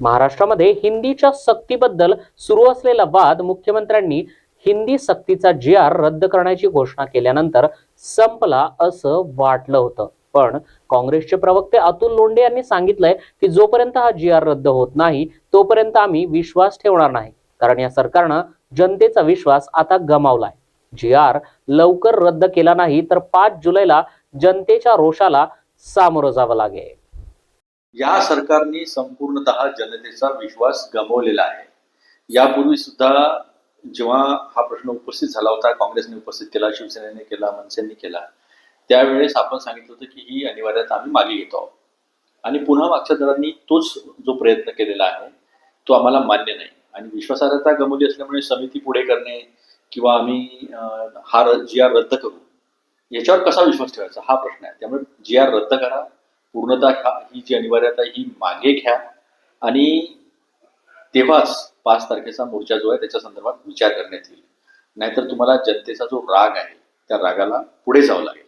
महाराष्ट्रामध्ये हिंदीच्या सक्तीबद्दल सुरू असलेला वाद मुख्यमंत्र्यांनी हिंदी सक्तीचा जी आर रद्द करण्याची घोषणा केल्यानंतर संपला असं वाटलं होतं. पण काँग्रेसचे प्रवक्ते अतुल लोंढे यांनी सांगितलंय की जोपर्यंत हा जी आर रद्द होत नाही तोपर्यंत आम्ही विश्वास ठेवणार नाही. कारण या सरकारनं जनतेचा विश्वास आता गमावलाय. जी आर लवकर रद्द केला नाही तर पाच जुलैला जनतेच्या रोषाला सामोरं जावं लागेल. या सरकारने संपूर्णतः जनतेचा विश्वास गमावलेला आहे. यापूर्वी सुद्धा जेव्हा हा प्रश्न उपस्थित झाला होता काँग्रेसने उपस्थित केला शिवसेनेने केला मनसेने केला त्यावेळेस आपण सांगितलं होतं की ही अनिवार्यता आम्ही मागे घेतो आहोत. आणि पुन्हा मागच्या दरांनी तोच जो प्रयत्न केलेला आहे तो आम्हाला मान्य नाही. आणि विश्वासार्हता गमवली असल्यामुळे समिती पुढे करणे किंवा आम्ही हा जी आर रद्द करू याच्यावर कसा विश्वास ठेवायचा? हा प्रश्न आहे. त्यामुळे जी आर रद्द करा पूर्णता घ्या ही जी अनिवार्यता ही मागे घ्या. आणि तेव्हाच पाच तारखेचा मोर्चा जो आहे त्याच्या संदर्भात विचार करण्यात येईल. नाहीतर तुम्हाला जनतेचा जो राग आहे त्या रागाला पुढे जावं लागेल.